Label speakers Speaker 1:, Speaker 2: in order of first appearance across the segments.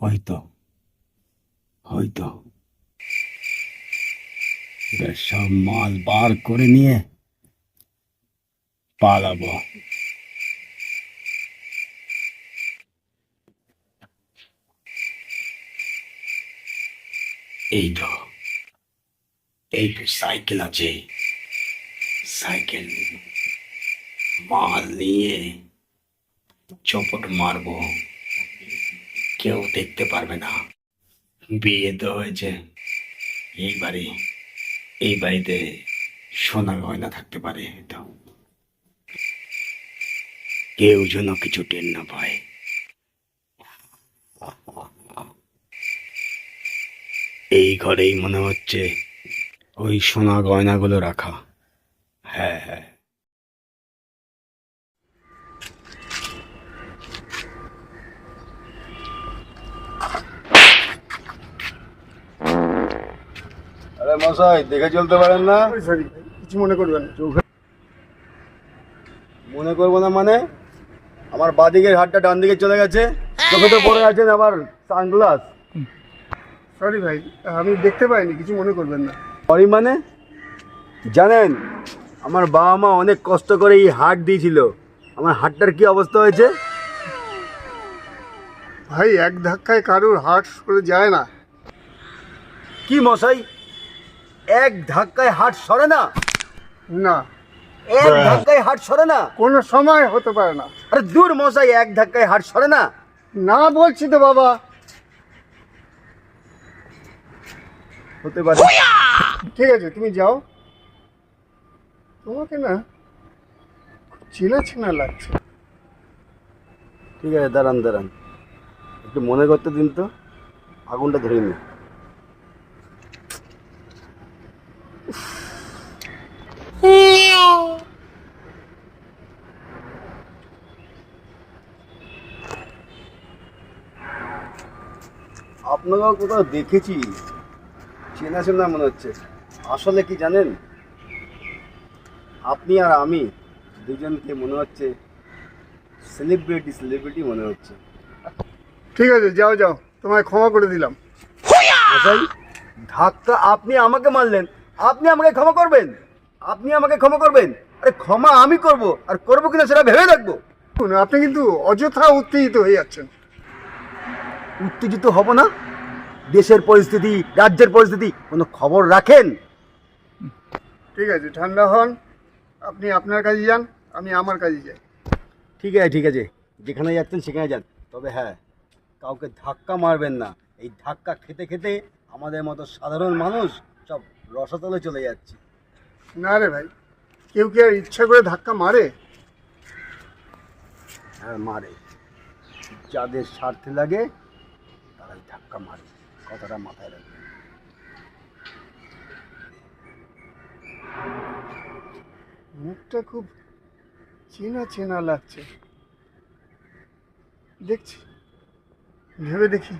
Speaker 1: হয়তো হয়তো। সব মাল বার করে নিয়ে পালাবো। এই তো সাইকেল আছে। সাইকেল, মাল নিয়ে চপট মারবো। কেউ দেখতে পারবে না। বিয়ে তো হয়েছে। এই বাড়ি, এই বাড়িতে সোনা গয়না থাকতে পারে তো কেউ যেন কিছু টের না পায়। এই ঘরেই মনে হচ্ছে ওই সোনা গয়নাগুলো রাখা। হ্যাঁ হ্যাঁ।
Speaker 2: আরে মশাই দেখে চলতে পারেন না?
Speaker 3: সরি কিছু মনে করবেন না।
Speaker 2: মনে করব না মানে? আমার বাদিকের হাতটা ডান দিকে চলে গেছে। চোখে তো পড়ে আছেন আবার সানগ্লাস।
Speaker 3: সরি ভাই আমি দেখতে পাইনি কিছু মনে করবেন না।
Speaker 2: সরি মানে? জানেন আমার বাবা মা অনেক কষ্ট করে এই হাট দিয়েছিল। আমার হাটটার কি অবস্থা হয়েছে?
Speaker 3: ভাই এক ধাক্কায় কারোর হার্ট করে যায় না।
Speaker 2: কি মশাই? এক ধাক্কায় হাট সরে না?
Speaker 3: না।
Speaker 2: এক ধাক্কায় হাট সরে না?
Speaker 3: কোনো সময় হতে পারে না।
Speaker 2: আরে দূর মশাই এক ধাক্কায় হাট সরে না?
Speaker 3: না বলছি তো বাবা।
Speaker 2: হতে পারে।
Speaker 3: ঠিক আছে তুমি যাও। তোমাকে না চেনা চেনা লাগছে।
Speaker 2: ঠিক আছে দাঁড়ান দাঁড়ান। একটু মনে করতে দিন তো। আগুনটা ধরে নি আপনাকেও কোথাও দেখেছি। চেনা চেনা মনে হচ্ছে। আসলে কি জানেন? আপনি আর আমি দুজনকে মনে হচ্ছে সেলিব্রিটি সেলিব্রিটি মনে হচ্ছে।
Speaker 3: ঠিক আছে যাও যাও। তোমায় ক্ষমা করে দিলাম।
Speaker 2: মশাই ধাক্কা আপনি আমাকে মারলেন। আপনি আমাকে ক্ষমা করবেন। আপনি আমাকে ক্ষমা করবেন। আরে ক্ষমা আমি করব। আর করব কিনা সেটা ভেবে রাখব
Speaker 3: শুনুন, আপনি কিন্তু অযথা উত্তেজিত হয়ে যাচ্ছেন।
Speaker 2: উত্তেজিত হব না? দেশের পরিস্থিতি রাজ্যের পরিস্থিতি কোনো খবর রাখেন?
Speaker 3: ঠিক আছে ঠান্ডা হন আপনি আপনার কাজে যান আমি আমার কাজে যাই।
Speaker 2: ঠিক আছে ঠিক আছে যেখানে যাচ্ছেন সেখানে যান। তবে হ্যাঁ কাউকে ধাক্কা মারবেন না। এই ধাক্কা খেতে খেতে আমাদের মতো সাধারণ মানুষ সব রসাতলে চলে যাচ্ছে।
Speaker 3: না রে ভাই কেউ কি আর ইচ্ছা করে ধাক্কা মারে?
Speaker 2: হ্যাঁ মারে। যাদের স্বার্থে লাগে তারাই ধাক্কা মারে। কথাটা মাথায় রাখবে?
Speaker 3: মুখটা খুব চেনা চেনা লাগছে। দেখছি। ভেবে দেখি।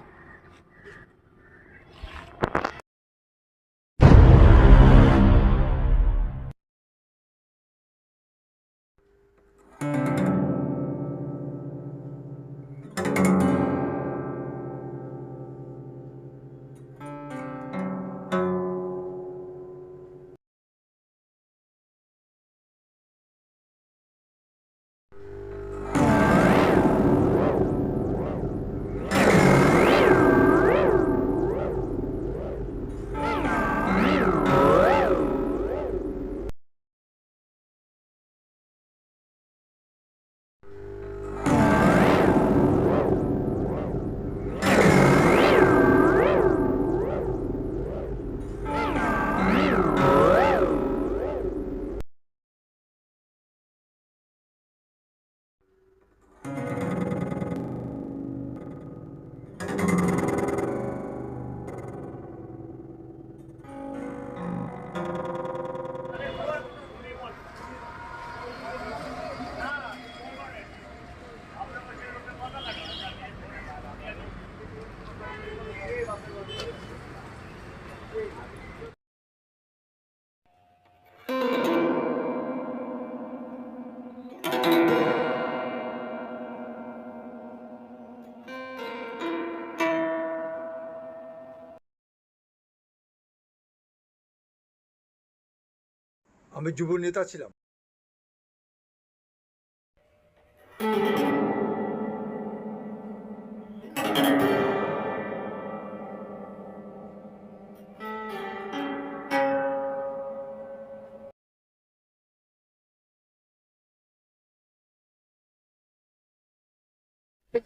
Speaker 4: আমি যুব নেতা ছিলাম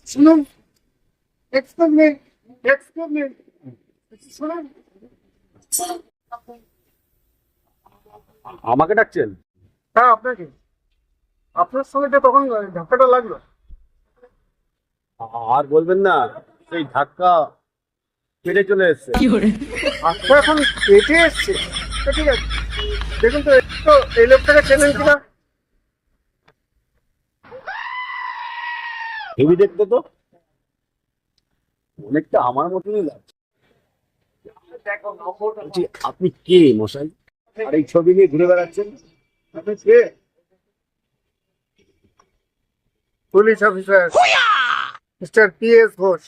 Speaker 3: শুনুন এক্সকিউজ মি এক্সকিউজ মি শুনুন
Speaker 2: আমাকে ডাকছেন?
Speaker 3: হ্যাঁ আপনাকে। আপনার সঙ্গে যে তখন ধাক্কাটা লাগল।
Speaker 2: আর বলবেন না সেই ধাক্কা কেটে চলে এসছে।
Speaker 3: হাতটা এখন কেটে এসছে। ঠিক আছে। দেখুন তো একটু এই লোকটাকে চেনেন কিনা?
Speaker 2: হেভি দেখতে তো? অনেকটা আমার মতনই লাগছে। আপনি কে মশাই? আর এই ছবি নিয়ে ঘুরে বেড়াচ্ছেন?
Speaker 3: Police officer. Mister P S Ghosh.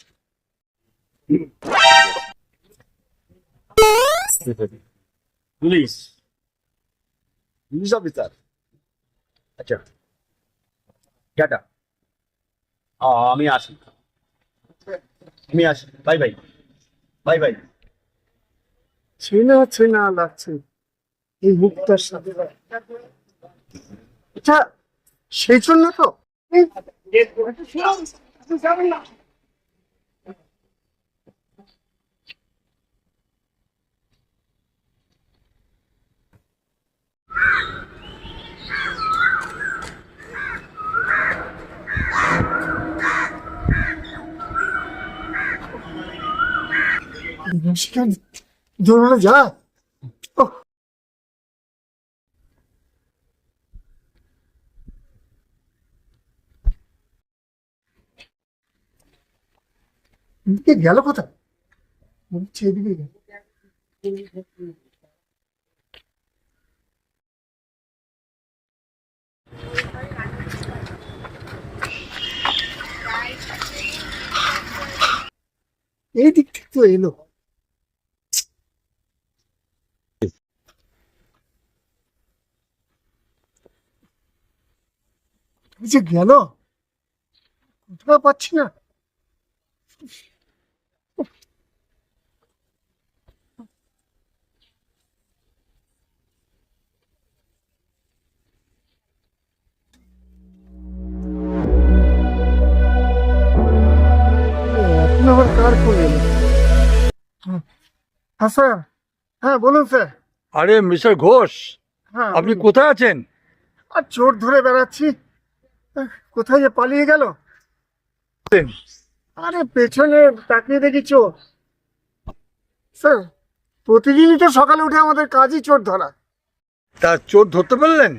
Speaker 2: Police. Police officer. আচ্ছা। টাটা। আমি আসি। আমি আসি। Bye bye. Bye bye.
Speaker 3: চেনা চেনা লাগছে। এই মুখটার সাথে আচ্ছা সেই জন্য তো দৌড়ানো যায়? এদিকে গেল কোথায়? হচ্ছে এদিকে গেল। এই দিক থেকে তো এলো। যে গেল। কোথাও পাচ্ছি না। আবার কার ফোন এলো হ্যাঁ হ্যাঁ, স্যার হ্যাঁ বলুন স্যার
Speaker 4: আরে মিস্টার ঘোষ
Speaker 3: হ্যাঁ
Speaker 4: আপনি
Speaker 3: বলুন।
Speaker 4: কোথায় আছেন
Speaker 3: আর চোর ধরে বেড়াচ্ছি আহ, কোথায় যে পালিয়ে গেল আরে পেছনে তাকিয়ে দেখি চোর স্যার প্রতিদিনই তো সকালে উঠে আমাদের কাজই চোর ধরা
Speaker 4: তা চোর ধরতে পারলেন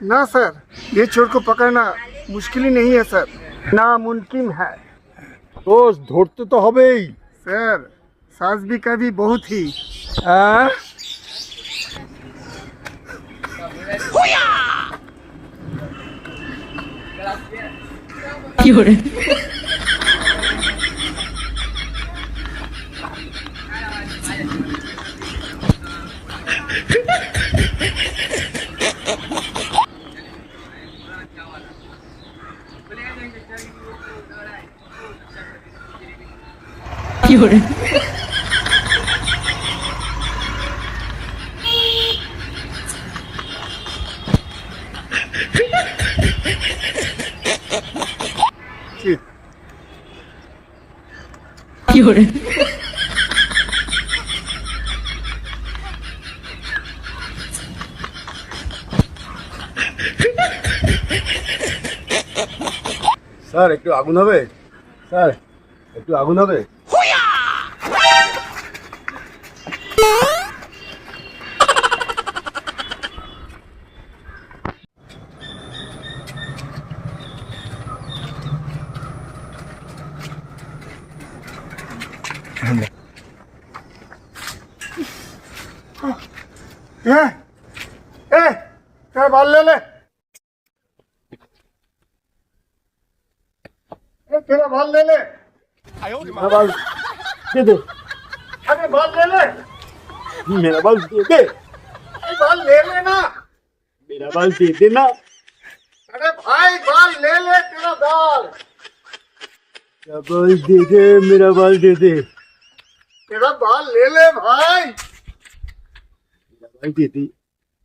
Speaker 3: ना सर ये चोर को पकड़ना मुश्किल ही नहीं है सर नामुमकिन है
Speaker 4: তো ধরতে তো হবেই।
Speaker 3: স্যার সাজ ভি বহুতই বহুত
Speaker 4: হ্যাঁ?
Speaker 3: কি হরে ठीक
Speaker 2: স্যার একটু আগুন হবে? স্যার একটু আগুন হবে?
Speaker 3: तेरा बाल ले ले। तेरा बाल ले ले।
Speaker 2: मेरा बाल दे दे।
Speaker 3: अरे बाल ले ले।
Speaker 2: मेरा बाल दे दे।
Speaker 3: बाल ले लेना।
Speaker 2: मेरा बाल दे देना।
Speaker 3: अरे भाई बाल ले ले तेरा बाल।
Speaker 2: मेरा बाल दे दे मेरा बाल दे दे।
Speaker 3: तेरा बाल ले ले भाई।
Speaker 2: मेरा बाल दे दे।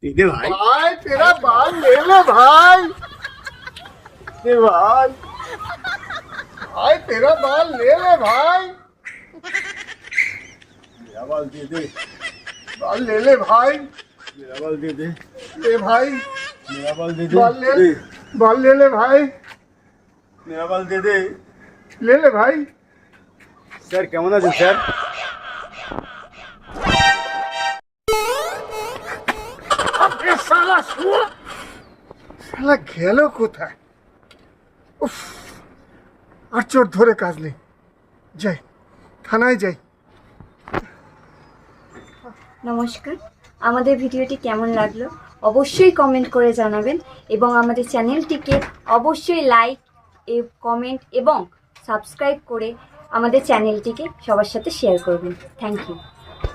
Speaker 2: दे दे भाई
Speaker 3: भाई तेरा बाल ले ले भाई
Speaker 2: दे भाई
Speaker 3: भाई तेरा बाल ले ले भाई
Speaker 2: मेरा बाल दे दे
Speaker 3: बाल ले ले भाई
Speaker 2: मेरा बाल दे दे
Speaker 3: ले भाई
Speaker 2: मेरा बाल दे दे
Speaker 3: बाल ले
Speaker 2: दे,
Speaker 3: बाल ले ले भाई
Speaker 2: मेरा बाल दे दे
Speaker 3: ले ले भाई
Speaker 2: স্যার কেমন আছেন স্যার
Speaker 3: শালা গেল কোথায়? উফ, আর চোর ধরে কাজ নেই। যাই, থানায় যাই।
Speaker 5: নমস্কার, আমাদের ভিডিওটি কেমন লাগল অবশ্যই কমেন্ট করে জানাবেন এবং আমাদের চ্যানেলটিকে অবশ্যই লাইক কমেন্ট এবং সাবস্ক্রাইব করে আমাদের চ্যানেলটিকে সবার সাথে শেয়ার করবেন। Thank you